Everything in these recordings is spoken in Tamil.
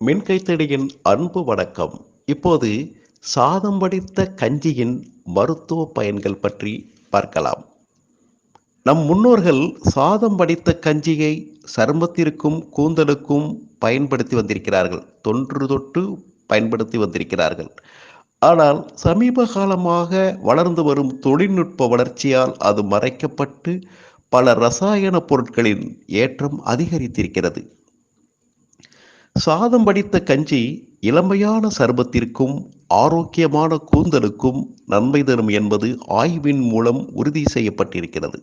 மின்கைத்தடியின் அன்பு வணக்கம். இப்போது சாதம் வடித்த கஞ்சியின் மருத்துவ பயன்கள் பற்றி பார்க்கலாம். நம் முன்னோர்கள் சாதம் வடித்த கஞ்சியை சருமத்திற்கும் கூந்தலுக்கும் பயன்படுத்தி வந்திருக்கிறார்கள். தொன்று தொட்டு பயன்படுத்தி வந்திருக்கிறார்கள். ஆனால் சமீப காலமாக வளர்ந்து வரும் தொழில்நுட்ப வளர்ச்சியால் அது மறைக்கப்பட்டு பல ரசாயன பொருட்களின் ஏற்றம் அதிகரித்திருக்கிறது. சாதம் படித்த கஞ்சி இளமையான சர்பத்திற்கும் ஆரோக்கியமான கூந்தலுக்கும் நன்மை தரும் என்பது ஆய்வின் மூலம் உறுதி செய்யப்பட்டிருக்கிறது.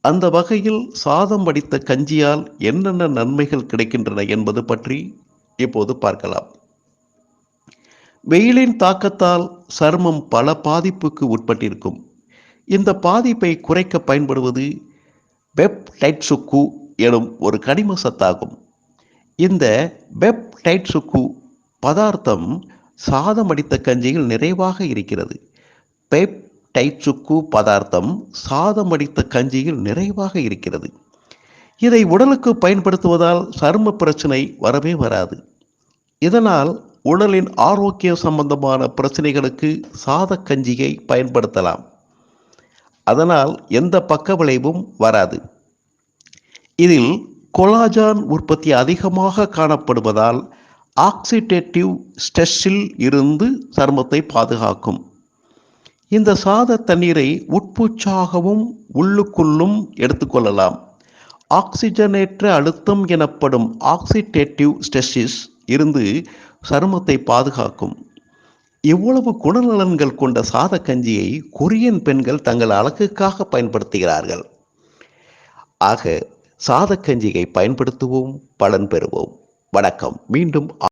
அந்த வகையில் சாதம் படித்த கஞ்சியால் என்னென்ன நன்மைகள் கிடைக்கின்றன என்பது பற்றி இப்போது பார்க்கலாம். வெயிலின் தாக்கத்தால் சருமம் பல பாதிப்புக்கு உட்பட்டிருக்கும். இந்த பாதிப்பை குறைக்க பயன்படுவது பெப்டைட்சுக்கு எனும் ஒரு கனிம சத்தாகும். இந்த பெப்டைட்சுக்கு பதார்த்தம் சாதம் அடித்த கஞ்சியில் நிறைவாக இருக்கிறது. பெப்டைட்சுக்கு பதார்த்தம் சாதம் அடித்த கஞ்சியில் நிறைவாக இருக்கிறது. இதை உடலுக்கு பயன்படுத்துவதால் சரும பிரச்சனை வரவே வராது. இதனால் உடலின் ஆரோக்கிய சம்பந்தமான பிரச்சனைகளுக்கு சாத கஞ்சியை பயன்படுத்தலாம். அதனால் எந்த பக்க விளைவும் வராது. இதில் கொலாஜான் உற்பத்தி அதிகமாக காணப்படுவதால் ஆக்சிடேட்டிவ் ஸ்ட்ரெஸ்ஸில் இருந்து சருமத்தை பாதுகாக்கும். இந்த சாத தண்ணீரை உட்பூச்சாகவும் உள்ளுக்குள்ளும் எடுத்துக்கொள்ளலாம் ஆக்சிஜனேற்ற அழுத்தம் எனப்படும் ஆக்சிடேட்டிவ் ஸ்ட்ரெஸ்ஸிஸ் இருந்து சருமத்தை பாதுகாக்கும். எவ்வளவு குணநலன்கள் கொண்ட சாத கஞ்சியை கொரியன் பெண்கள் தங்கள் அழகுக்காக பயன்படுத்துகிறார்கள். ஆக சாதக்கஞ்சியை பயன்படுத்துவோம் பலன் பெறுவோம். வணக்கம். மீண்டும்